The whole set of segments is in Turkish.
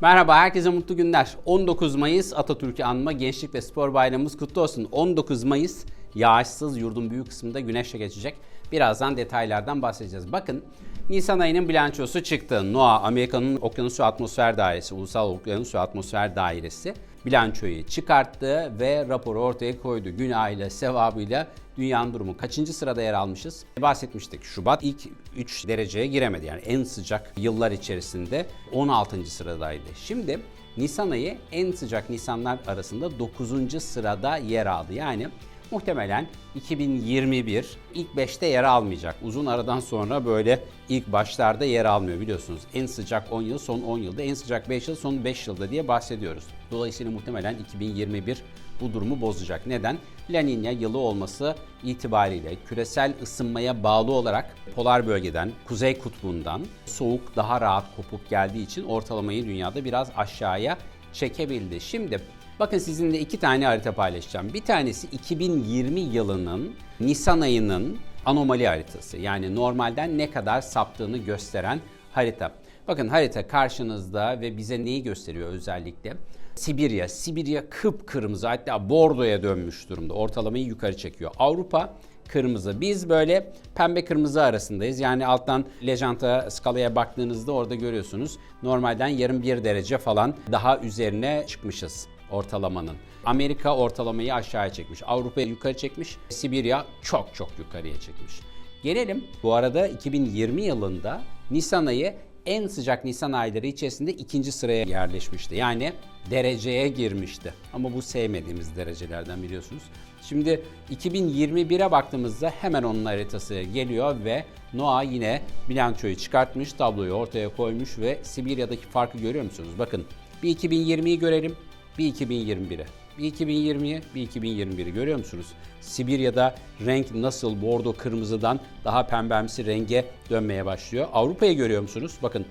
Merhaba, herkese mutlu günler. 19 Mayıs Atatürk'ü anma Gençlik ve Spor Bayramımız kutlu olsun. 19 Mayıs yağışsız yurdun büyük kısmında güneşle geçecek. Birazdan detaylardan bahsedeceğiz. Bakın Nisan ayının bilançosu çıktı. NOAA, Amerika'nın Okyanus ve Atmosfer Dairesi, Ulusal Okyanus ve Atmosfer Dairesi bilançoyu çıkarttı ve raporu ortaya koydu. Günahıyla, sevabıyla dünyanın durumu kaçıncı sırada yer almışız? Bahsetmiştik. Şubat ilk 3 dereceye giremedi. Yani en sıcak yıllar içerisinde 16. sıradaydı. Şimdi Nisan ayı en sıcak Nisanlar arasında 9. sırada yer aldı. Yani muhtemelen 2021 ilk 5'te yer almayacak. Uzun aradan sonra böyle ilk başlarda yer almıyor biliyorsunuz. En sıcak 10 yıl, son 10 yılda, en sıcak 5 yıl, son 5 yılda diye bahsediyoruz. Dolayısıyla muhtemelen 2021 bu durumu bozacak. Neden? La Niña yılı olması itibariyle küresel ısınmaya bağlı olarak polar bölgeden, kuzey kutbundan soğuk daha rahat kopup geldiği için ortalamayı dünyada biraz aşağıya çekebildi. Şimdi bakın sizinle iki tane harita paylaşacağım. Bir tanesi 2020 yılının Nisan ayının anomali haritası. Yani normalden ne kadar saptığını gösteren harita. Bakın harita karşınızda ve bize neyi gösteriyor özellikle? Sibirya, Sibirya kıpkırmızı hatta bordoya dönmüş durumda. Ortalamayı yukarı çekiyor. Avrupa kırmızı. Biz böyle pembe kırmızı arasındayız. Yani alttan lejanta skalaya baktığınızda orada görüyorsunuz. Normalden yarım bir derece falan daha üzerine çıkmışız ortalamanın. Amerika ortalamayı aşağıya çekmiş. Avrupa yukarı çekmiş. Sibirya çok çok yukarıya çekmiş. Gelelim bu arada 2020 yılında Nisan ayı en sıcak Nisan ayları içerisinde ikinci sıraya yerleşmişti. Yani dereceye girmişti. Ama bu sevmediğimiz derecelerden biliyorsunuz. Şimdi 2021'e baktığımızda hemen onun haritası geliyor ve NOAA yine bilançoyu çıkartmış, tabloyu ortaya koymuş ve Sibirya'daki farkı görüyor musunuz? Bakın bir 2020'yi görelim, bir 2021'e. Bir 2020'yi, bir 2021'i görüyor musunuz? Sibirya'da renk nasıl bordo kırmızıdan daha pembemsi renge dönmeye başlıyor. Avrupa'yı görüyor musunuz? Bakın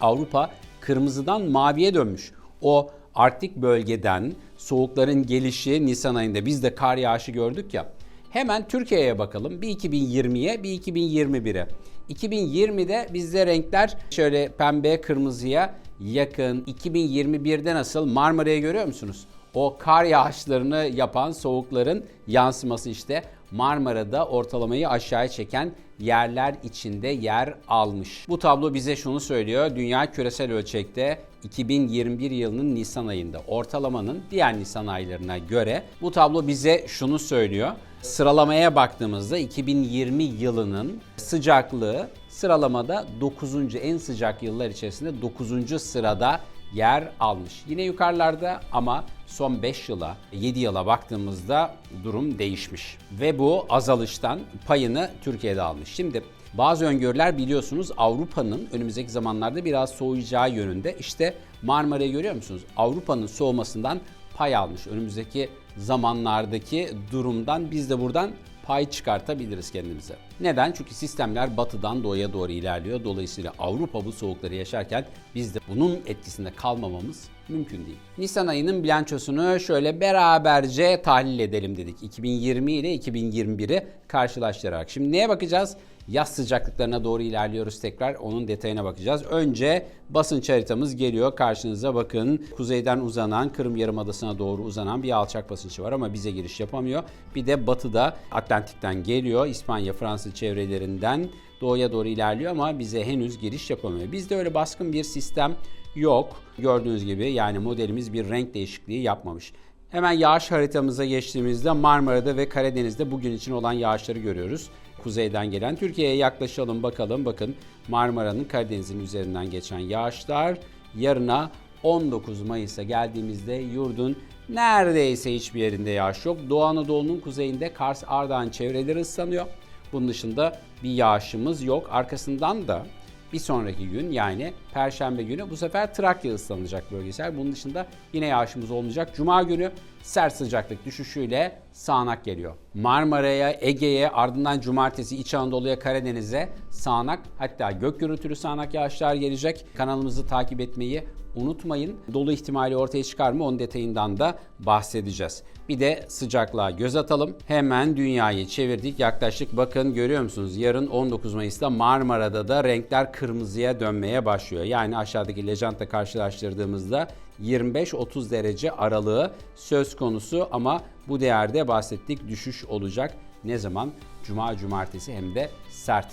Avrupa kırmızıdan maviye dönmüş. O Arktik bölgeden soğukların gelişi Nisan ayında biz de kar yağışı gördük ya. Hemen Türkiye'ye bakalım. Bir 2020'ye, bir 2021'e. 2020'de bizde renkler şöyle pembe kırmızıya yakın. 2021'de nasıl Marmara'yı görüyor musunuz? O kar yağışlarını yapan soğukların yansıması işte Marmara'da ortalamayı aşağıya çeken yerler içinde yer almış. Bu tablo bize şunu söylüyor. Dünya küresel ölçekte 2021 yılının Nisan ayında ortalamanın diğer Nisan aylarına göre bu tablo bize şunu söylüyor. Sıralamaya baktığımızda 2020 yılının sıcaklığı sıralamada 9. en sıcak yıllar içerisinde 9. sırada yer almış. Yine yukarılarda ama son 5 yıla, 7 yıla baktığımızda durum değişmiş. Ve bu azalıştan payını Türkiye'de almış. Şimdi bazı öngörüler biliyorsunuz Avrupa'nın önümüzdeki zamanlarda biraz soğuyacağı yönünde. İşte Marmara'yı görüyor musunuz? Avrupa'nın soğumasından pay almış. Önümüzdeki zamanlardaki durumdan biz de buradan pay çıkartabiliriz kendimize. Neden? Çünkü sistemler batıdan doğuya doğru ilerliyor. Dolayısıyla Avrupa bu soğukları yaşarken biz de bunun etkisinde kalmamamız mümkün değil. Nisan ayının bilançosunu şöyle beraberce tahlil edelim dedik. 2020 ile 2021'i karşılaştırarak. Şimdi neye bakacağız? Yaz sıcaklıklarına doğru ilerliyoruz tekrar. Onun detayına bakacağız. Önce basınç haritamız geliyor. Karşınıza bakın. Kuzeyden uzanan, Kırım Yarımadası'na doğru uzanan bir alçak basınçı var ama bize giriş yapamıyor. Bir de batıda Atlantik'ten geliyor. İspanya, Fransa çevrelerinden doğuya doğru ilerliyor ama bize henüz giriş yapamıyor. Bizde öyle baskın bir sistem yok. Gördüğünüz gibi yani modelimiz bir renk değişikliği yapmamış. Hemen yağış haritamıza geçtiğimizde Marmara'da ve Karadeniz'de bugün için olan yağışları görüyoruz. Kuzeyden gelen Türkiye'ye yaklaşalım bakalım. Bakın Marmara'nın Karadeniz'in üzerinden geçen yağışlar yarına 19 Mayıs'a geldiğimizde yurdun neredeyse hiçbir yerinde yağış yok. Doğu Anadolu'nun kuzeyinde Kars, Ardahan çevreleri ıslanıyor. Bunun dışında bir yağışımız yok. Arkasından da bir sonraki gün yani Perşembe günü bu sefer Trakya ıslanacak bölgesel. Bunun dışında yine yağışımız olmayacak. Cuma günü sert sıcaklık düşüşüyle sağanak geliyor. Marmara'ya, Ege'ye, ardından cumartesi İç Anadolu'ya, Karadeniz'e sağanak hatta gök gürültülü sağanak yağışlar gelecek. Kanalımızı takip etmeyi unutmayın. Dolu ihtimali ortaya çıkar mı onun detayından da bahsedeceğiz. Bir de sıcaklığa göz atalım. Hemen dünyayı çevirdik. Yaklaşık bakın görüyor musunuz? Yarın 19 Mayıs'ta Marmara'da da renkler kırmızıya dönmeye başlıyor. Yani aşağıdaki lejantla karşılaştırdığımızda 25-30 derece aralığı söz konusu ama bu değerde bahsettik düşüş olacak. Ne zaman? Cuma, cumartesi hem de sert.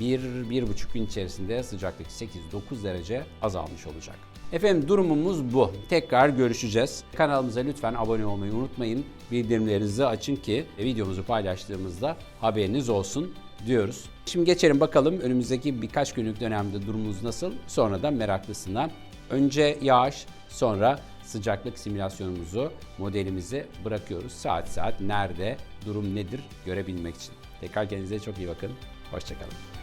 1-1,5 gün içerisinde sıcaklık 8-9 derece azalmış olacak. Efendim durumumuz bu. Tekrar görüşeceğiz. Kanalımıza lütfen abone olmayı unutmayın. Bildirimlerinizi açın ki videomuzu paylaştığımızda haberiniz olsun diyoruz. Şimdi geçelim bakalım önümüzdeki birkaç günlük dönemde durumumuz nasıl? Sonra da meraklısına önce yağış sonra sıcaklık simülasyonumuzu, modelimizi bırakıyoruz. Saat saat nerede, durum nedir görebilmek için. Tekrar kendinize çok iyi bakın. Hoşçakalın.